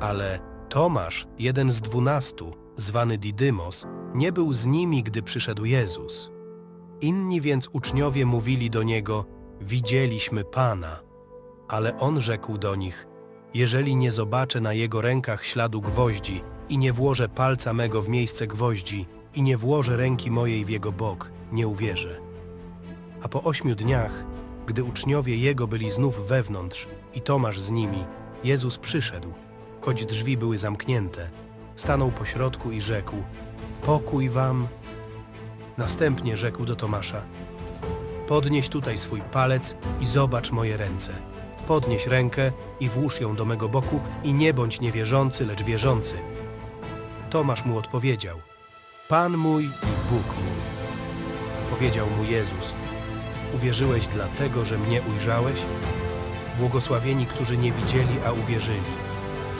Ale Tomasz, jeden z dwunastu, zwany Didymos, nie był z nimi, gdy przyszedł Jezus. Inni więc uczniowie mówili do niego: Widzieliśmy Pana. Ale on rzekł do nich: Jeżeli nie zobaczę na jego rękach śladu gwoździ i nie włożę palca mego w miejsce gwoździ i nie włożę ręki mojej w jego bok, nie uwierzę. A po ośmiu dniach, gdy uczniowie jego byli znów wewnątrz i Tomasz z nimi, Jezus przyszedł, choć drzwi były zamknięte, stanął pośrodku i rzekł: Pokój wam. Następnie rzekł do Tomasza: Podnieś tutaj swój palec i zobacz moje ręce. Podnieś rękę i włóż ją do mego boku i nie bądź niewierzący, lecz wierzący. Tomasz mu odpowiedział: Pan mój i Bóg mój. Powiedział mu Jezus: Uwierzyłeś dlatego, że mnie ujrzałeś? Błogosławieni, którzy nie widzieli, a uwierzyli.